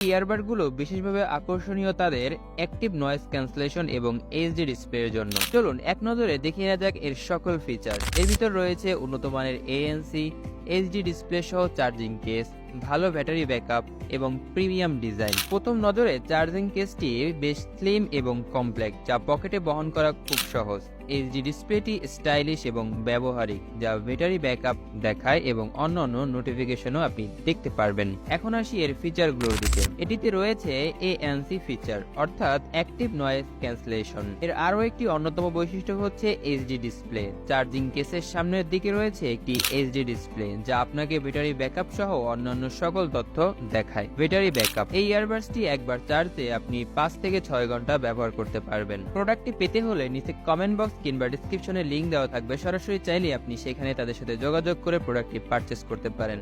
ইয়ারবাডগুলো বিশেষভাবে আকর্ষণীয় তাদের অ্যাক্টিভ নয়েজ ক্যান্সেলেশন এবং এইচডি ডিসপ্লের জন্য। চলুন, এক নজরে দেখে নেওয়া যাক এর সকল ফিচার এর ভিতর রয়েছে উন্নত মানের এএনসি এইচডি ডিসপ্লে সহ চার্জিং কেস ভালো ব্যাটারি ব্যাকআপ এবং প্রিমিয়াম ডিজাইন প্রথম নজরে চার্জিং কেসটি বেশ স্লিম এবং কমপ্লেক্স যা পকেটে বহন করা খুব সহজ। এইচডি ডিসপ্লেটি স্টাইলিশ এবং ব্যবহারিক, যা ব্যাটারি ব্যাকআপ দেখায় এবং অন্যান্য নোটিফিকেশনও আপনি দেখতে পারবেন। এখন আসি এর ফিচারগুলোর দিকে। এটিতে রয়েছে এএনসি ফিচার, অর্থাৎ অ্যাক্টিভ নয়েজ ক্যান্সেলেশন। এর আরও একটি অন্যতম বৈশিষ্ট্য হচ্ছে এইচডি ডিসপ্লে। চার্জিং কেসের সামনের দিকে রয়েছে একটি এইচডি ডিসপ্লে, যা আপনাকে ব্যাটারি ব্যাকআপ সহ অন্যান্য সকল তথ্য দেখায়। ব্যাটারি ব্যাকআপ, এই ইয়ারবাডসটি একবার চার্জে আপনি পাঁচ থেকে ছয় ঘণ্টা ব্যবহার করতে পারবেন। প্রোডাক্টটি পেতে হলে নিচে কমেন্ট বক্স কিংবা ডিসক্রিপশনে লিংক দেওয়া থাকবে, সরাসরি চাইলে আপনি সেখানে তাদের সাথে যোগাযোগ করে প্রোডাক্টটি পারচেস করতে পারেন।